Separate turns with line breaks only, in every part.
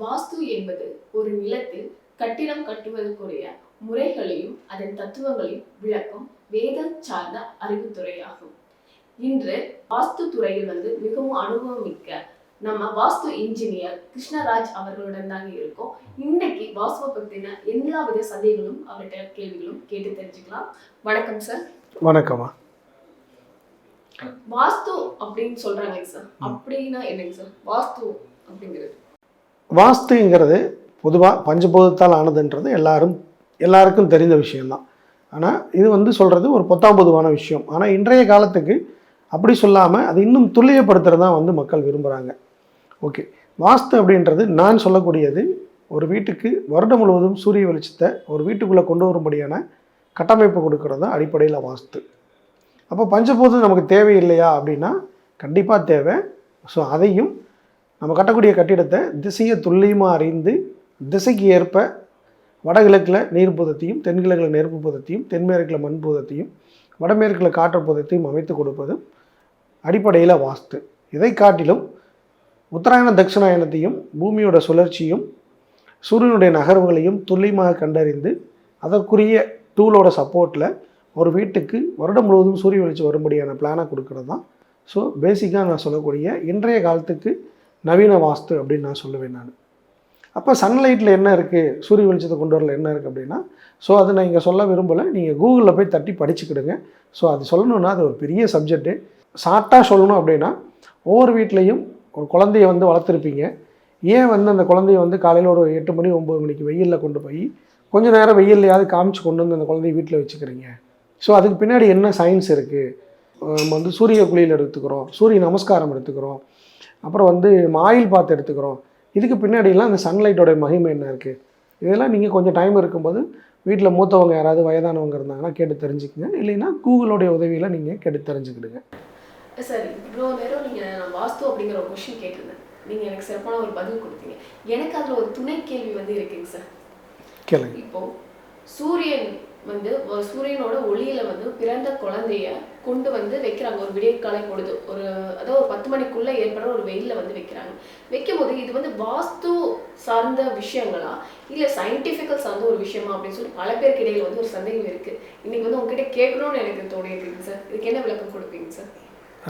வாஸ்து என்பது ஒரு நிலத்தில் கட்டிடம் கட்டுவதற்குரிய முறைகளையும் அதன் தத்துவங்களையும் விளக்கும் வேதம் சார்ந்த அறிவுத்துறையாகும். இன்று வாஸ்து துறையில் வந்து மிகவும் அனுபவம் மிக்க நம்ம வாஸ்து இன்ஜினியர் கிருஷ்ணராஜ் அவர்களுடன் தாங்க இருக்கோம். இன்னைக்கு வாஸ்துவை பத்தின எல்லா வித சந்தேகங்களும் அவர்கிட்ட கேள்விகளும் கேட்டு தெரிஞ்சுக்கலாம். வணக்கம் சார்.
வணக்கம்மா.
வாஸ்து அப்படின்னு சொல்றாங்க சார். அப்படின்னா என்னங்க சார்? வாஸ்து அப்படிங்கிறது.
வாஸ்துங்கிறது பொதுவாக பஞ்சபூதத்தால் ஆனதுன்றது எல்லாரும் எல்லாருக்கும் தெரிந்த விஷயம்தான். ஆனால் இது வந்து சொல்கிறது ஒரு பொத்தாம் பொதுவான விஷயம். ஆனால் இன்றைய காலத்துக்கு அப்படி சொல்லாமல் அது இன்னும் துல்லியப்படுத்துகிறது தான் வந்து மக்கள் விரும்புகிறாங்க ஓகே. வாஸ்து அப்படின்றது நான் சொல்லக்கூடியது ஒரு வீட்டுக்கு வருடம் முழுவதும் சூரிய வெளிச்சத்தை ஒரு வீட்டுக்குள்ளே கொண்டு வரும்படியான கட்டமைப்பு கொடுக்கறது தான் அடிப்படையில் வாஸ்து. அப்போ பஞ்சபூதம் நமக்கு தேவையில்லையா அப்படின்னா கண்டிப்பாக தேவை. ஸோ அதையும் நம்ம கட்டக்கூடிய கட்டிடத்தை திசையை துல்லியமாக அறிந்து திசைக்கு ஏற்ப வடகிழக்கில் நீர் பூதத்தையும் தென்கிழக்கில் நெருப்பு பூதத்தையும் தென்மேற்கில் மண் பூதத்தையும் வடமேற்கில் காற்று பூதத்தையும் அமைத்து கொடுப்பதும் அடிப்படையில் வாஸ்து. இதை காட்டிலும் உத்தராயண தட்சிணாயனத்தையும் பூமியோட சுழற்சியும் சூரியனுடைய நகர்வுகளையும் துல்லியமாக கண்டறிந்து அதற்குரிய டூலோட சப்போர்ட்டில் ஒரு வீட்டுக்கு வருடம் முழுவதும் சூரிய வெளிச்சம் வரும்படியான பிளானை கொடுக்கறது தான் ஸோ பேசிக்காக நான் சொல்லக்கூடிய இன்றைய காலத்துக்கு நவீன வாஸ்து அப்படின்னு நான் சொல்லுவேன் நான். அப்போ சன்லைட்டில் என்ன இருக்குது சூரிய வெளிச்சத்தை கொண்டு வரல என்ன இருக்குது அப்படின்னா ஸோ அதை நான் இங்கே சொல்ல விரும்பலை. நீங்கள் கூகுளில் போய் தட்டி படிச்சுக்கிடுங்க. ஸோ அது சொல்லணுன்னா அது ஒரு பெரிய சப்ஜெக்ட்டு ஷார்ட்டாக சொல்லணும் அப்படின்னா ஒவ்வொரு வீட்லேயும் ஒரு குழந்தைய வந்து வளர்த்துருப்பீங்க. ஏன் வந்து அந்த குழந்தைய வந்து காலையில் ஒரு எட்டு மணி ஒம்பது மணிக்கு வெயிலில் கொண்டு போய் கொஞ்ச நேரம் வெயில்லையாவது காமிச்சு கொண்டு வந்து அந்த குழந்தைய வீட்டில் வச்சுக்கிறீங்க? ஸோ அதுக்கு பின்னாடி என்ன சயின்ஸ் இருக்குது நம்ம வந்து சூரிய குளியல் எடுத்துக்கிறோம் சூரிய நமஸ்காரம் எடுத்துக்கிறோம். அப்புறம் வந்து ஆயில் பாத் எடுத்துக்கிறோம். இதுக்கு பின்னாடிலாம் அந்த சன்லைட்டோட மகிமை என்ன இருக்குது இதெல்லாம் நீங்கள் கொஞ்சம் டைம் இருக்கும்போது வீட்டில் மூத்தவங்க யாராவது வயதானவங்க இருந்தாங்கன்னா கேட்டு தெரிஞ்சுக்கங்க. இல்லைன்னா கூகுளோடைய உதவியில் நீங்கள் கேட்டு தெரிஞ்சுக்கிடுங்க.
சார் இவ்வளோ நேரம் நீங்க நான் வாஸ்து அப்படிங்கிற ஒரு கொஸ்டின் கேட்டிருந்தேன். நீங்க எனக்கு சிறப்பான ஒரு பதில் கொடுத்தீங்க. எனக்கு அதுல ஒரு துணை கேள்வி வந்து இருக்குங்க சார்
கேளுங்க.
இப்போ சூரியன் வந்து சூரியனோட ஒளியில வந்து பிறந்த குழந்தைய கொண்டு வந்து வைக்கிறாங்க. ஒரு விடியற்காலை பொழுது. ஒரு அதாவது ஒரு பத்து மணிக்குள்ள ஏற்படுற ஒரு வெயிலில் வந்து வைக்கிறாங்க. வைக்கும் போது இது வந்து வாஸ்து சார்ந்த விஷயங்களா? இல்ல சயின்டிபிக்கல் சார்ந்த ஒரு விஷயமா? அப்படின்னு சொல்லி பல பேருக்கு இடையில வந்து ஒரு சந்தேகம் இருக்கு. இன்னைக்கு வந்து உங்ககிட்ட கேட்கணும்னு எனக்கு தோணியிருக்குங்க சார். இதுக்கு என்ன விளக்கம் கொடுப்பீங்க சார்?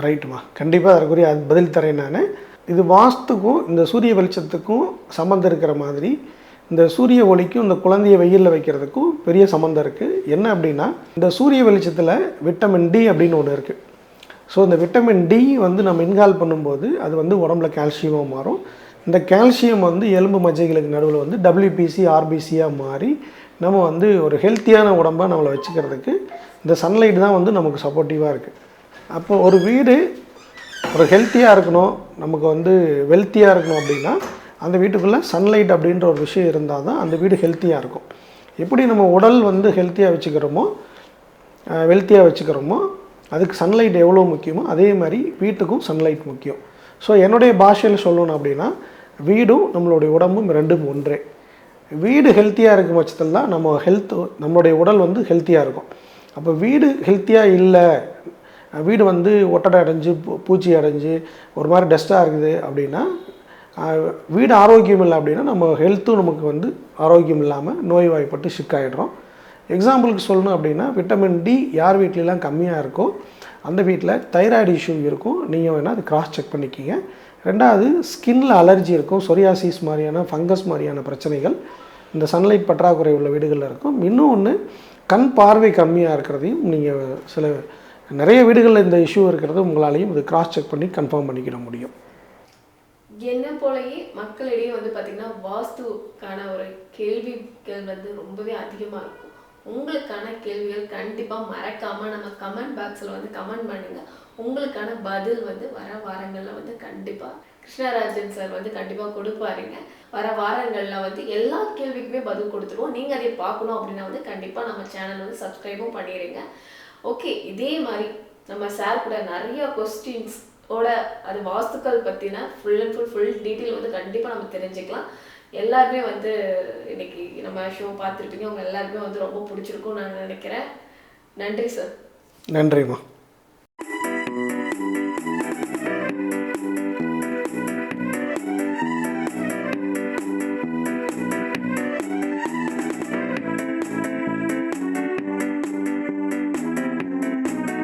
ரைட்டுமா கண்டிப்பாக அதற்குரிய அது பதில் தரேன் நான். இது வாஸ்துக்கும் இந்த சூரிய வெளிச்சத்துக்கும் சம்மந்தம் இருக்கிற மாதிரி இந்த சூரிய ஒளிக்கும் இந்த குழந்தைய வெயிலில் வைக்கிறதுக்கும் பெரிய சம்மந்தம் இருக்குது என்ன அப்படின்னா இந்த சூரிய வெளிச்சத்தில் விட்டமின் டி அப்படின்னு ஒன்று இருக்குது ஸோ இந்த விட்டமின் டி வந்து நம்ம இன்கால் பண்ணும்போது அது வந்து உடம்புல கால்சியமாக மாறும். இந்த கால்சியம் வந்து எலும்பு மஜ்ஜைகளுக்கு நடுவில் வந்து டபிள்யூபிசி ஆர்பிசியாக மாறி நம்ம வந்து ஒரு ஹெல்த்தியான உடம்பாக நம்மளை வச்சுக்கிறதுக்கு இந்த சன்லைட் தான் வந்து நமக்கு சப்போர்ட்டிவாக இருக்குது அப்போ ஒரு வீடு ஒரு ஹெல்த்தியாக இருக்கணும் நமக்கு வந்து வெல்த்தியாக இருக்கணும் அப்படின்னா அந்த வீட்டுக்குள்ளே சன்லைட் அப்படின்ற ஒரு விஷயம் இருந்தால் தான் அந்த வீடு ஹெல்த்தியாக இருக்கும். எப்படி நம்ம உடல் வந்து ஹெல்த்தியாக வச்சுக்கிறோமோ வெல்த்தியாக வச்சுக்கிறோமோ அதுக்கு சன்லைட் எவ்வளோ முக்கியமோ அதே மாதிரி வீட்டுக்கும் சன்லைட் முக்கியம். ஸோ என்னுடைய பாஷையில் சொல்லணும் அப்படின்னா வீடும் நம்மளுடைய உடம்பும் ரெண்டும் ஒன்றே. வீடு ஹெல்த்தியாக இருக்கும் பட்சத்தில் தான் நம்ம ஹெல்த் நம்மளுடைய உடல் வந்து ஹெல்த்தியாக இருக்கும். அப்போ வீடு ஹெல்த்தியாக இல்லை வீடு வந்து ஒட்டடை அடைஞ்சு பூ- பூச்சி அடைஞ்சு ஒரு மாதிரி டஸ்ட்டாக இருக்குது அப்படின்னா வீடு ஆரோக்கியம் இல்லை அப்படின்னா நம்ம ஹெல்த்தும் நமக்கு வந்து ஆரோக்கியம் இல்லாமல் நோய்வாய்ப்பட்டு சிக்காயிடுறோம் எக்ஸாம்பிளுக்கு சொல்லணும் அப்படின்னா விட்டமின் டி யார் வீட்லலாம் கம்மியாக இருக்கோ அந்த வீட்டில் தைராய்டு இஷ்யூ இருக்கும். நீங்கள் வேணால் அது கிராஸ் செக் பண்ணிக்கிங்க. ரெண்டாவது ஸ்கின்ல அலர்ஜி இருக்கும். சொரியாசிஸ் மாதிரியான ஃபங்கஸ் மாதிரியான பிரச்சனைகள் இந்த சன்லைட் பற்றாக்குறை உள்ள வீடுகளில் இருக்கும். இன்னும் ஒன்று கண் பார்வை கம்மியாக இருக்கிறதையும் நீங்கள் சில நிறைய வீடுகளில் இந்த இஷ்யூ இருக்கிறது உங்களாலையும் இது கிராஸ் செக் பண்ணி கன்ஃபார்ம் பண்ணிக்கிட முடியும்.
என்ன போலயே மக்களிடையே வந்து பார்த்தீங்கன்னா வாஸ்துக்கான ஒரு கேள்விகள் வந்து ரொம்பவே அதிகமாக இருக்கும். உங்களுக்கான கேள்விகள் கண்டிப்பாக மறக்காமல் நம்ம கமெண்ட் பாக்ஸில் வந்து கமெண்ட் பண்ணுங்கள் உங்களுக்கான பதில் வந்து வர வாரங்களில் வந்து கண்டிப்பாக கிருஷ்ணராஜன் சார் வந்து கண்டிப்பாக கொடுப்பாருங்க. வர வாரங்களில் வந்து எல்லா கேள்விக்குமே பதில் கொடுத்துருவோம். நீங்கள் அதை பார்க்கணும் அப்படின்னா வந்து கண்டிப்பாக நம்ம சேனல் வந்து சப்ஸ்கிரைபும் பண்ணிடுங்க ஓகே இதே மாதிரி நம்ம சார் கூட நிறைய கொஸ்டின்ஸ் ஓட அது வாஸ்துக்கள் பற்றின full and full full detail வந்து கண்டிப்பாக நம்ம தெரிஞ்சுக்கலாம். எல்லாருமே வந்து இன்னைக்கு நம்ம ஷோ பார்த்துருப்பீங்க. உங்க எல்லாருக்குமே வந்து ரொம்ப பிடிச்சிருக்கும்னு நான் நினைக்கிறேன். நன்றி சார்
நன்றிம்மா.